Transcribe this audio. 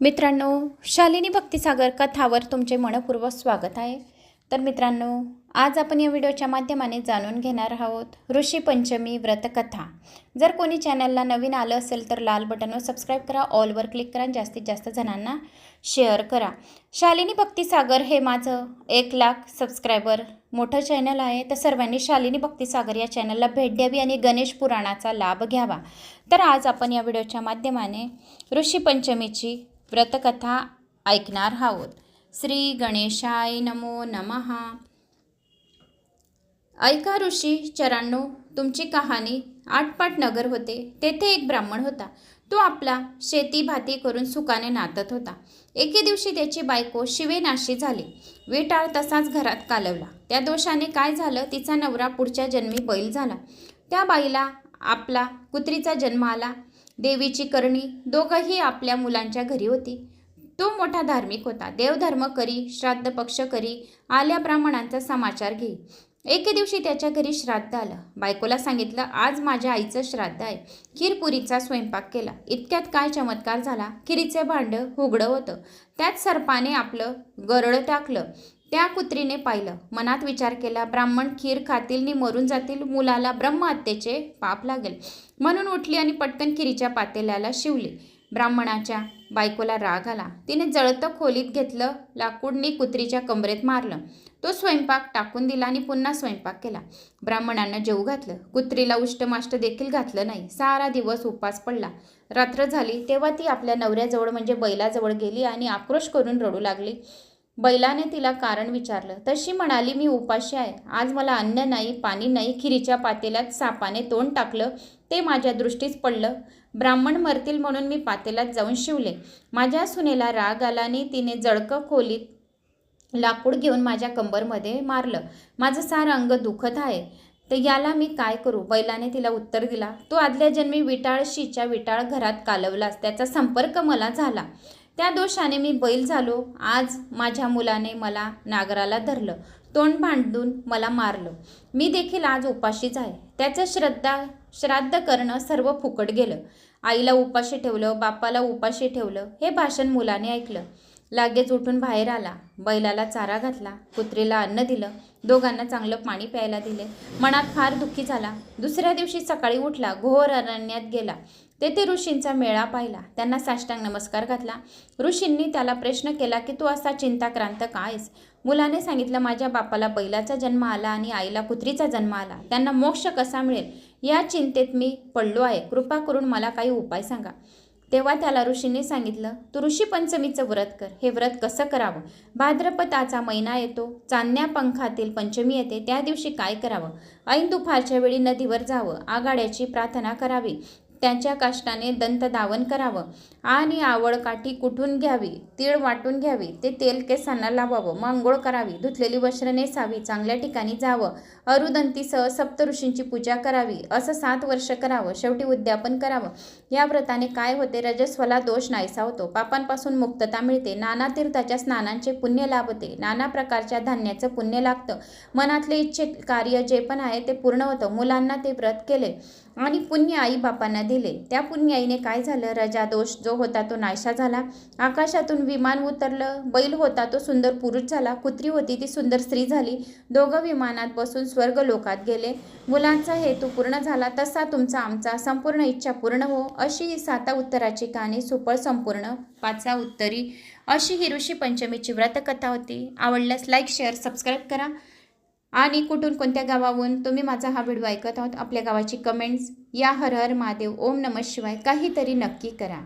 मित्रांनो शालिनी भक्तिसागर कथावर तुमचे मनपूर्वक स्वागत आहे. तर मित्रांनो आज आपण या व्हिडिओच्या माध्यमाने जाणून घेणार आहोत ऋषी पंचमी व्रतकथा. जर कोणी चॅनलला नवीन आलं असेल तर लाल बटनवर सबस्क्राईब करा ऑलवर क्लिक करा आणि जास्तीत जास्त जणांना शेअर करा. शालिनी भक्तिसागर हे माझं एक लाख सबस्क्रायबर मोठं चॅनल आहे. तर सर्वांनी शालिनी भक्तिसागर या चॅनलला भेट द्यावी आणि गणेश पुराणाचा लाभ घ्यावा. तर आज आपण या व्हिडिओच्या माध्यमाने ऋषी पंचमीची व्रतकथा ऐकणार आहोत. श्री गणेशाय नमो नमहा ऐका ऋषी चरांनो तुमची कहाणी आटपाट नगर होते. तेथे एक ब्राह्मण होता. तो आपला शेती भाती करून सुखाने नातत होता. एके दिवशी त्याची बायको शिवेनाशी झाली. वेटाळ तसाच घरात कालवला. त्या दोषाने काय झालं? तिचा नवरा पुढच्या जन्मी बैल झाला. त्या बाईला आपला कुत्रीचा जन्म आला. देवीची करणी दोघंही आपल्या मुलांच्या घरी होती. तो मोठा धार्मिक होता. देवधर्म करी श्राद्ध पक्ष करी आल्या ब्राह्मणांचा समाचार घे. एके दिवशी त्याच्या घरी श्राद्ध आलं. बायकोला सांगितलं आज माझ्या आईचं श्राद्ध आहे. खीरपुरीचा स्वयंपाक केला. इतक्यात काय चमत्कार झाला? खिरीचे भांडं उघडं होतं. त्यात सर्पाने आपलं गरळ टाकलं. त्या कुत्रीने पाहिलं. मनात विचार केला ब्राह्मण खीर खातील नि मरून जातील मुलाला ब्रह्महत्येचे पाप लागेल. म्हणून उठली आणि पटकन खिरीच्या पातेल्याला शिवली. ब्राह्मणाच्या बायकोला राग आला. तिने जळतं खोलीत घेतलं लाकूडनी कुत्रीच्या कमरेत मारलं. तो स्वयंपाक टाकून दिला आणि पुन्हा स्वयंपाक केला. ब्राह्मणांना जेऊ घातलं. कुत्रीला उष्टमाष्ट देखील घातलं नाही. सारा दिवस उपास पडला. रात्र झाली. तेव्हा ती आपल्या नवऱ्याजवळ म्हणजे बैलाजवळ गेली आणि आक्रोश करून रडू लागली. बैलाने तिला कारण विचारलं. तशी म्हणाली मी उपाशी आहे. आज मला अन्न नाही पाणी नाही खिरीच्या पातेल्यात सापाने तोंड टाकलं. ते माझ्या दृष्टीस पडलं. ब्राह्मण मरतील म्हणून मी पातेल्यात जाऊन शिवले. माझ्या सुनेला राग आला आणि तिने जळकं खोलीत लाकूड घेऊन माझ्या कंबरमध्ये मारलं. माझं सार अंग दुखत आहे. तर याला मी काय करू बैलाने तिला उत्तर दिला तो आदल्या जन्मी विटाळशीच्या विटाळ घरात कालवलास. त्याचा संपर्क मला झाला. त्या दोषाने मी बैल झालो. आज माझ्या मुलाने मला नागराला धरलं. तोंड भांडून मला मारलं. मी देखील आज उपाशीच आहे. त्याचं श्रद्धा श्राद्ध करणं सर्व फुकट गेलं. आईला उपाशी ठेवलं बापाला उपाशी ठेवलं हे भाषण मुलाने ऐकलं. लागेच उठून बाहेर आला. बैलाला चारा घातला. कुत्रीला अन्न दिलं. दोघांना चांगलं पाणी प्यायला दिले. मनात फार दुःखी झाला. दुसऱ्या दिवशी सकाळी उठला. घोर अरण्यात गेला. तेथे ऋषींचा मेळा पाहिला. त्यांना साष्टांग नमस्कार घातला. ऋषींनी त्याला प्रश्न केला की तू असा चिंताक्रांत कायस मुलाने सांगितलं माझ्या बापाला बैलाचा जन्म आला आणि आईला कुत्रीचा जन्म आला. त्यांना मोक्ष कसा मिळेल? या चिंतेत मी पडलो आहे. कृपा करून मला काही उपाय सांगा. तेव्हा त्याला ऋषीने सांगितलं तू ऋषी पंचमीचं व्रत कर. हे व्रत कसं करावं? भाद्रपदाचा महिना येतो चांदण्या पंखातील पंचमी येते त्या दिवशी काय करावं? ऐन दुपारच्या वेळी नदीवर जावं आघाड्याची प्रार्थना करावी. त्यांच्या काष्टाने दंतधावन करावं. आणि आवळकाठी कुठून घ्यावी? तीळ वाटून घ्यावी. ते तेल केसांना लावावं. मांगोळ करावी. धुतलेली वस्त्र नेसावी. चांगल्या ठिकाणी जावं. अरुदंतीसह सप्तऋषींची पूजा करावी. असं सात वर्ष करावं. शेवटी उद्यापन करावं. या व्रताने काय होते? रजस्वला दोष नाहीसा होतो. पापांपासून मुक्तता मिळते. नाना तीर्थाच्या स्नानांचे पुण्य लाभते. नाना प्रकारच्या धान्याचं पुण्य लागतं. मनातले इच्छित कार्य जे पण आहे ते पूर्ण होतं. मुलांना ते व्रत केले. आणि पुण्य आई बापांना दिले. त्या पुण्याईने काय झालं? रजा दोष जो होता तो नाशा झाला. आकाशातून विमान उतरलं. बैल होता तो सुंदर पुरुष झाला. कुत्री होती ती सुंदर स्त्री झाली. दोघं विमानात बसून स्वर्ग लोकात गेले. मुलांचा हेतू पूर्ण झाला. तसा तुमचा आमचा संपूर्ण इच्छा पूर्ण हो. अशी साता उत्तराची कहाणी सुपळ संपूर्ण पाचा उत्तरी. अशी ही ऋषी पंचमीची व्रतकथा होती. आवडल्यास लाईक शेअर सबस्क्राईब करा. आणि कुठून कोणत्या गावाहून तुम्ही माझा हा व्हिडिओ ऐकत आहोत आपल्या गावाची कमेंट्स या हर हर महादेव. ओम नमः शिवाय. काहीतरी नक्की करा.